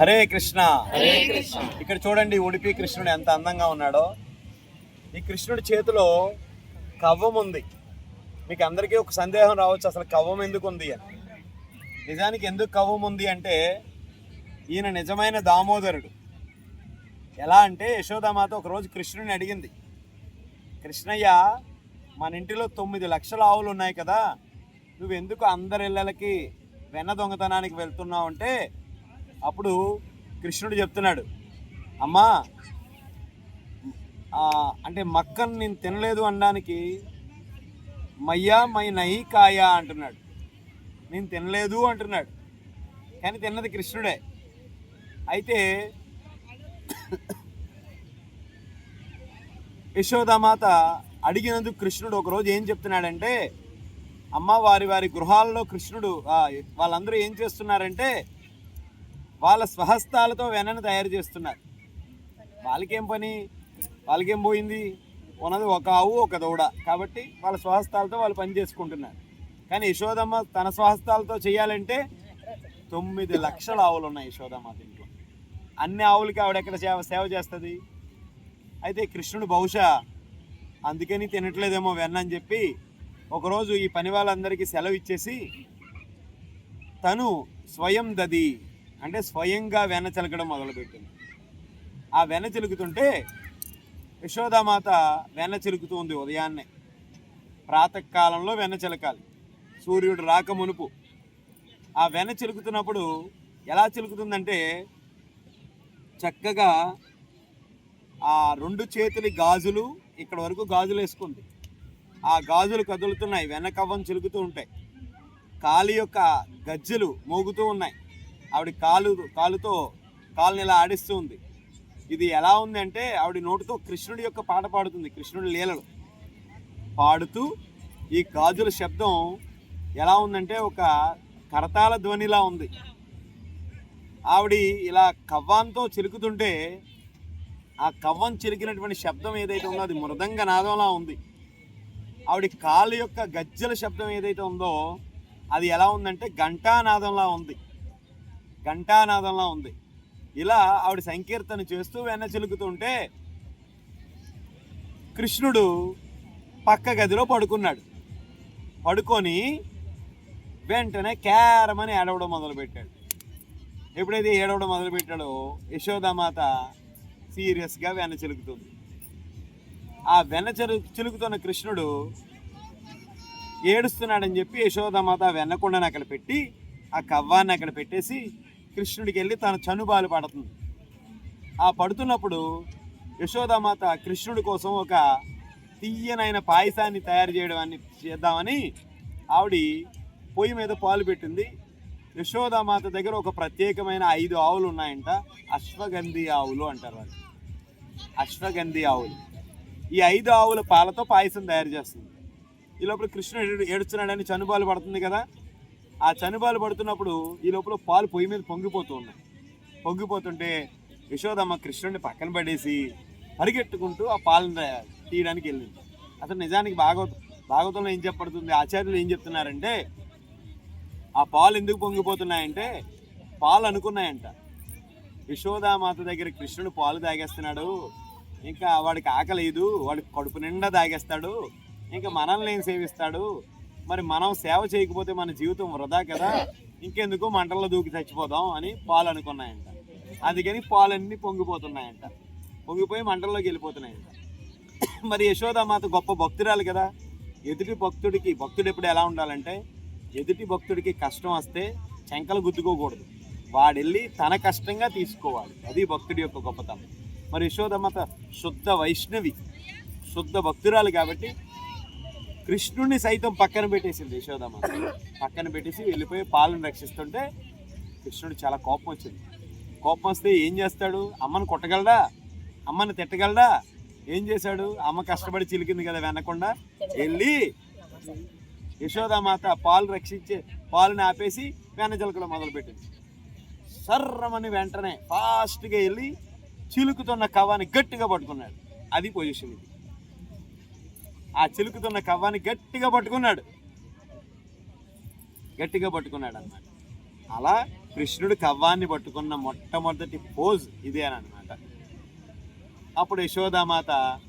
హరే కృష్ణ. ఇక్కడ చూడండి ఉడిపి కృష్ణుడు ఎంత అందంగా ఉన్నాడో. ఈ కృష్ణుడి చేతిలో కవ్వం ఉంది. మీకు అందరికీ ఒక సందేహం రావచ్చు అసలు కవ్వం ఎందుకు ఉంది అని. నిజానికి ఎందుకు కవ్వం ఉంది అంటే ఈయన నిజమైన దామోదరుడు. ఎలా అంటే యశోదామాత ఒకరోజు కృష్ణుని అడిగింది కృష్ణయ్య మన ఇంటిలో తొమ్మిది లక్షల ఆవులు ఉన్నాయి కదా. నువ్వు ఎందుకు అందరి ఇళ్ళకి వెన్న దొంగతనానికి వెళ్తున్నావు అంటే అప్పుడు కృష్ణుడు చెప్తున్నాడు అమ్మా అంటే మక్కను నేను తినలేదు అనడానికి మయ్యా మై నహి కాయా అంటున్నాడు. నేను తినలేదు అంటున్నాడు. కానీ తిన్నది కృష్ణుడే. అయితే యశోదామాత అడిగినందుకు కృష్ణుడు ఒకరోజు ఏం చెప్తున్నాడంటే అమ్మ వారి వారి గృహాల్లో కృష్ణుడు వాళ్ళందరూ ఏం చేస్తున్నారంటే వాళ్ళ స్వహస్తాలతో వెన్నను తయారు చేస్తున్నారు. వాళ్ళకేం పని? వాళ్ళకేం పోయింది? ఉన్నది ఒక ఆవు ఒక దూడ. కాబట్టి వాళ్ళ స్వహస్తాలతో వాళ్ళు పని చేసుకుంటున్నారు. కానీ యశోదమ్మ తన స్వహస్తాలతో చేయాలంటే తొమ్మిది లక్షల ఆవులు ఉన్నాయి యశోదమ్మ దీంట్లో. అన్ని ఆవులకి ఆవిడ ఎక్కడ సేవ సేవ చేస్తుంది? అయితే కృష్ణుడు బహుశా అందుకని తినట్లేదేమో వెన్న అని చెప్పి ఒకరోజు ఈ పని వాళ్ళందరికీ సెలవు ఇచ్చేసి తను స్వయం దది అంటే స్వయంగా వెన్న చిలకడం మొదలుపెట్టింది. ఆ వెన్న చిలుకుతుంటే యశోదామాత వెన్న చిలుకుతూ ఉంది ఉదయాన్నే. ప్రాతకాలంలో వెన్న చిలకాలి. సూర్యుడు రాక మునుపు. ఆ వెన్న చిలుకుతున్నప్పుడు ఎలా చిలుకుతుందంటే చక్కగా ఆ రెండు చేతులి గాజులు ఇక్కడ వరకు గాజులు వేసుకుంది. ఆ గాజులు కదులుతున్నాయి. వెనకవ్వం చిలుకుతూ ఉంటాయి. కాలి యొక్క గజ్జెలు మోగుతూ ఉన్నాయి. ఆవిడ కాలు కాలుతో కాలుని ఇలా ఆడిస్తూ ఉంది. ఇది ఎలా ఉంది అంటే ఆవిడ నోటితో కృష్ణుడి యొక్క పాట పాడుతుంది కృష్ణుడి లీలలు. పాడుతూ ఈ గాజుల శబ్దం ఎలా ఉందంటే ఒక కరతాళ ధ్వనిలా ఉంది. ఆవిడ ఇలా కవ్వంతో చిలుకుతుంటే ఆ కవ్వం చిలికినటువంటి శబ్దం ఏదైతే ఉందో అది మృదంగ నాదంలా ఉంది. ఆవిడ కాలు యొక్క గజ్జల శబ్దం ఏదైతే ఉందో అది ఎలా ఉందంటే ఘంటానాదంలా ఉంది. ఘంటానాదంలా ఉంది. ఇలా ఆవిడ సంకీర్తన చేస్తూ వెన్న చిలుకుతుంటే కృష్ణుడు పక్క గదిలో పడుకున్నాడు. పడుకొని వెంటనే క్యారమని ఏడవడం మొదలుపెట్టాడు. ఎప్పుడైతే ఏడవడం మొదలుపెట్టాడో యశోదామాత సీరియస్గా వెన్న చిలుకుతుంది. ఆ వెన్న చిలు చిలుకుతున్న కృష్ణుడు ఏడుస్తున్నాడని చెప్పి యశోదామాత ఆ అక్కడ పెట్టి ఆ కవ్వాన్ని అక్కడ పెట్టేసి కృష్ణుడికి వెళ్ళి తన చనుబాలు పడుతుంది. ఆ పడుతున్నప్పుడు యశోదామాత కృష్ణుడి కోసం ఒక తీయనైన పాయసాన్ని తయారు చేయడం చేద్దామని ఆవిడ పొయ్యి మీద పాలు పెట్టింది. యశోదామాత దగ్గర ఒక ప్రత్యేకమైన ఐదు ఆవులు ఉన్నాయంట. అశ్వగంధి ఆవులు అంటారు వాళ్ళు. అశ్వగంధి ఆవులు. ఈ ఐదు ఆవుల పాలతో పాయసం తయారు చేస్తుంది. ఈ లోపల కృష్ణుడు ఏడు- ఏడుస్తున్నాడని చనుబాలు పడుతుంది కదా. ఆ చనిబాలు పడుతున్నప్పుడు ఈ లోపల పాలు పొయ్యి మీద పొంగిపోతూ ఉన్నాయి. పొంగిపోతుంటే యశోదమ్మ కృష్ణుడిని పక్కన పడేసి పరిగెట్టుకుంటూ ఆ పాలను తీయడానికి వెళ్ళింది. అసలు నిజానికి భాగవత భాగవతంలో ఏం చెప్పబడుతుంది? ఆచార్యులు ఏం చెప్తున్నారంటే ఆ పాలు ఎందుకు పొంగిపోతున్నాయంటే పాలు అనుకున్నాయంట. యశోదామాత దగ్గర కృష్ణుడు పాలు తాగేస్తున్నాడు. ఇంకా వాడికి ఆకలేదు వాడికి కడుపు నిండా తాగేస్తాడు. ఇంకా మనల్ని ఏం సేవిస్తాడు? మరి మనం సేవ చేయకపోతే మన జీవితం వృధా కదా? ఇంకెందుకు మంటల్లో దూకి చచ్చిపోదాం అని పాలు అనుకున్నాయంట. అందుకని పాలన్నీ పొంగిపోతున్నాయంట. పొంగిపోయి మంటల్లోకి వెళ్ళిపోతున్నాయంట. మరి యశోదామాత గొప్ప భక్తురాలు కదా. ఎదుటి భక్తుడికి భక్తుడు ఎప్పుడు ఎలా ఉండాలంటే ఎదుటి భక్తుడికి కష్టం వస్తే చెంకలు గుద్దుకోకూడదు. వాడెళ్ళి తన కష్టంగా తీసుకోవాలి. అది భక్తుడి యొక్క గొప్పతనం. మరి యశోదమ్మత శుద్ధ వైష్ణవి శుద్ధ భక్తురాలు కాబట్టి కృష్ణుడిని సైతం పక్కన పెట్టేసింది యశోదమ్మ. పక్కన పెట్టేసి వెళ్ళిపోయి పాలను రక్షిస్తుంటే కృష్ణుడు చాలా కోపం వచ్చింది. కోపం వస్తే ఏం చేస్తాడు? అమ్మను కొట్టగలడా? అమ్మని తిట్టగలడా? ఏం చేశాడు? అమ్మ కష్టపడి చిలికింది కదా వెనకుండా. వెళ్ళి యశోదామాత పాలు రక్షించే పాలను ఆపేసి వెన్న మొదలుపెట్టింది. సర్రమని వెంటనే ఫాస్ట్గా వెళ్ళి చిలుకుతున్న కవాన్ని గట్టిగా పట్టుకున్నాడు. అది పొజిషన్ ఇది. ఆ చిలుకుతున్న కవ్వాన్ని గట్టిగా పట్టుకున్నాడు. గట్టిగా పట్టుకున్నాడు అన్నమాట. అలా కృష్ణుడు కవ్వాన్ని పట్టుకున్న మొట్టమొదటి పోజ్ ఇదే అని అనమాట అప్పుడు యశోదామాత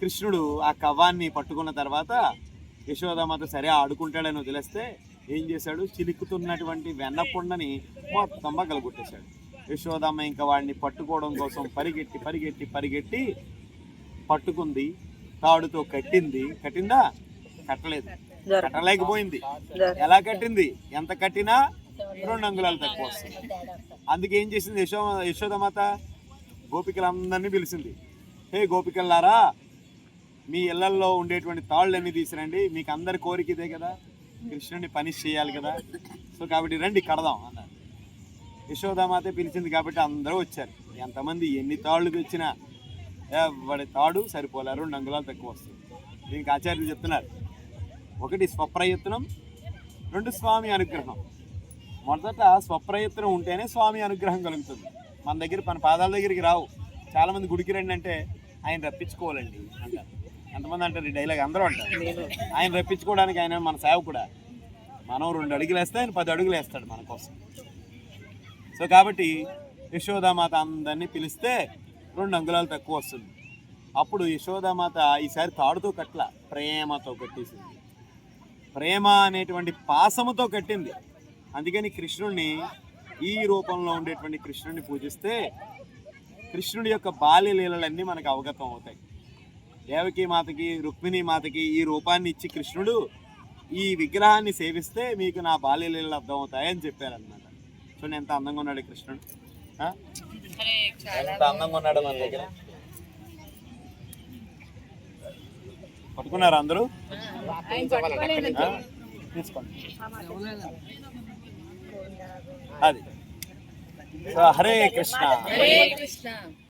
కృష్ణుడు ఆ కవ్వాన్ని పట్టుకున్న తర్వాత యశోదామాత సరే ఆడుకుంటాడని వదిలేస్తే ఏం చేశాడు? చిలుకుతున్నటువంటి వెన్నపుండని మొత్తం పగలగొట్టేశాడు. యశోదమ్మ ఇంకా వాడిని పట్టుకోవడం కోసం పరిగెట్టి పరిగెట్టి పరిగెట్టి పట్టుకుంది. తాడుతో కట్టింది. కట్టిందా? కట్టలేదు. కట్టలేకపోయింది. ఎలా కట్టింది? ఎంత కట్టినా రెండు అంగుళాలు తక్కువ వస్తుంది అందుకే ఏం చేసింది యశో యశోదమాత? గోపికలందరినీ పిలిచింది. హే గోపికల్లారా మీ ఇళ్ళల్లో ఉండేటువంటి తాళ్ళన్నీ తీసిరండి. మీకు అందరి కోరిక ఇదే కదా. కృష్ణుడిని పనిష్ చేయాలి కదా. సో కాబట్టి రండి కడదాం అన్నారు. యశోదామాతే పిలిచింది కాబట్టి అందరూ వచ్చారు. ఎంతమంది ఎన్ని తాళ్ళు తెచ్చినా వాడి తాడు సరిపోలే రెండు అంగుళాలు తక్కువ వస్తుంది. దీనికి ఆచార్యులు చెప్తున్నారు. ఒకటి స్వప్రయత్నం రెండు స్వామి అనుగ్రహం. మొదట స్వప్రయత్నం ఉంటేనే స్వామి అనుగ్రహం కలుగుతుంది. మన దగ్గర మన పాదాల దగ్గరికి రావు. చాలామంది గుడికి రండి అంటే ఆయన రప్పించుకోవాలండి అంటారు. ఎంతమంది అంటారు ఈ డైలాగ్? అందరూ అంటారు. ఆయన రప్పించుకోవడానికి ఆయన మన సేవ కూడా మనం రెండు అడుగులు వేస్తే ఆయన పది అడుగులు వేస్తాడు మన కోసం. సో కాబట్టి యశోదామాత అందరినీ పిలిస్తే రెండు అంగుళాలు తక్కువ వస్తుంది. అప్పుడు యశోదామాత ఈసారి తాడుతో కట్ల ప్రేమతో కట్టేసింది. ప్రేమ అనేటువంటి పాసముతో కట్టింది. అందుకని కృష్ణుడిని ఈ రూపంలో ఉండేటువంటి కృష్ణుడిని పూజిస్తే కృష్ణుడి యొక్క బాల్య లీలలన్నీ మనకు అవగతం అవుతాయి. దేవకి మాతకి రుక్మిణి మాతకి ఈ రూపాన్ని ఇచ్చి కృష్ణుడు ఈ విగ్రహాన్ని సేవిస్తే మీకు నా బాల్య లీలలు అర్థమవుతాయని చెప్పారనమాట చూడండి ఎంత అందంగా ఉన్నాడు కృష్ణుడు. ఎంత అందంగా ఉన్నాడు మన దగ్గర. పట్టుకున్నారా అందరూ? తీసుకోండి. అది. హరే కృష్ణ.